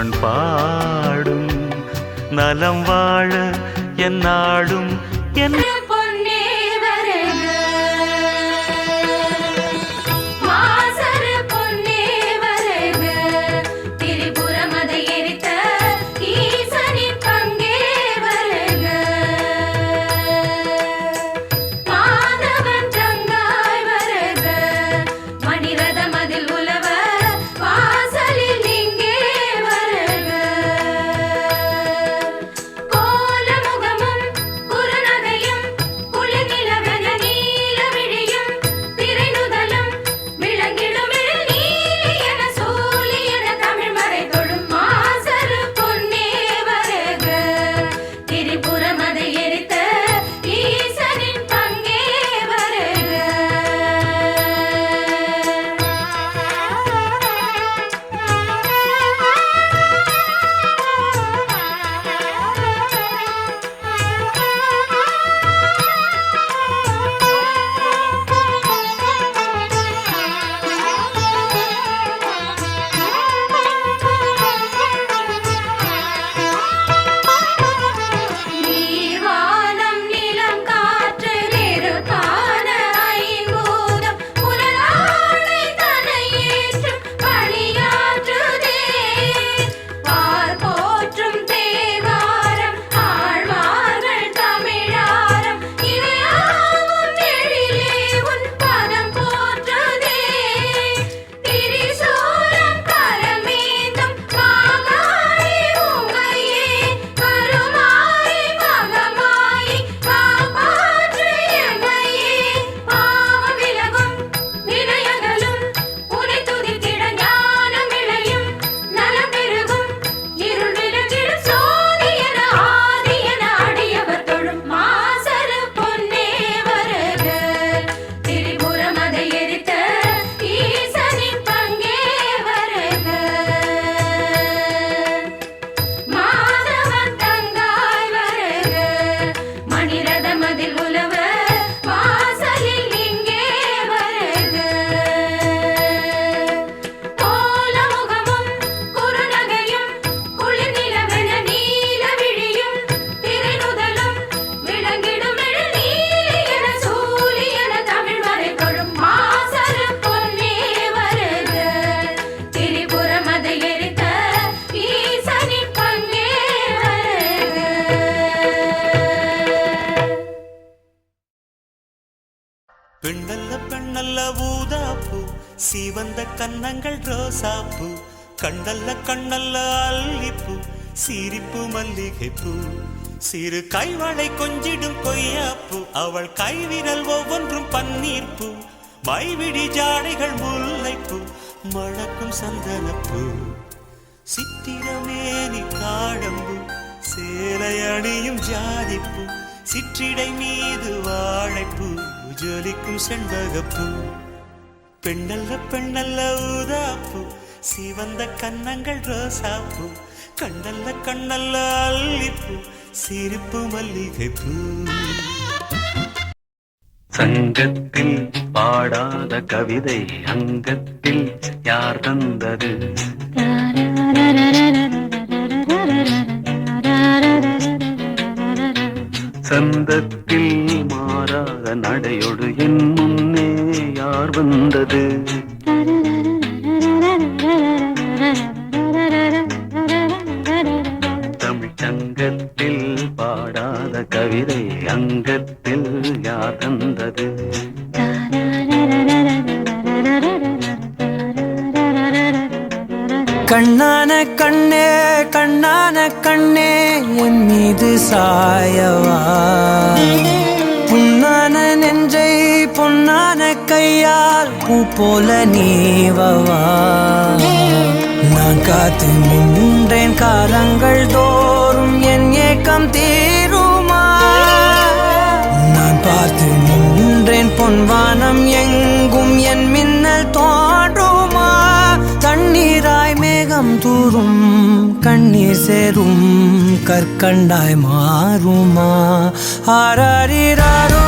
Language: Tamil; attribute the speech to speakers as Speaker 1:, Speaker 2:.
Speaker 1: பண்பாடும் நலம் வாழ என் நாடும் என் பெண்ணல்ல பெண்ணல்ல ஊதாப்பு சிவந்த கன்னங்கள் ரோசாப்பு கண்ணல்ல கண்ணல்ல அல்லிப்பு சிரிப்பு மல்லிகைப்பூ. சிறு கைவளை கொஞ்சிடும் கொய்யாப்பு அவள் கைவிரல் ஒவ்வொன்றும் பன்னீர்ப்பு மைவிடி ஜாடைகள் முல்லைப்பூ மணக்கும் சந்தனப்பூ. சித்திரமேனி காடம்பு சேலை அணியும் ஜாதிப்பு சிற்றிடை மீது வாழைப்பு. ஜொலிக்கும் செண்பகப்பூ. பெண்ணல்ல பெண்ணல்ல ஊதாப்பூ. சிவந்த கன்னங்கள் ரோசாப்பூ. கண்ணல்ல கண்ணல்ல அல்லிப்பூ. சிரிப்பு மல்லிகைப்பூ. சங்கத்தில் பாடாத கவிதை அங்கத்தில் யார் தந்தது? சந்தத்தில் மாறாத நடையொடு என் முன்னே யார் வந்தது? தமிழ் சங்கத்தில் பாடாத கவிதை அங்கத்தில் யார் தந்தது
Speaker 2: கண்ணான கண்ணே கண்ணான கண்ணே என் மீது சாயவா? புன்னான நெஞ்சை பொன்னான கையால் பூ போல நீவவா நான் காத்து நின்றேன் காலங்கள் தோறும் என் ஏக்கம் தீருமா? நான் பார்த்து நின்றேன் பொன்வானம் கண்ணீர் சேரும் கற்கண்டாய் மாறுமா. ஆராரிராரோ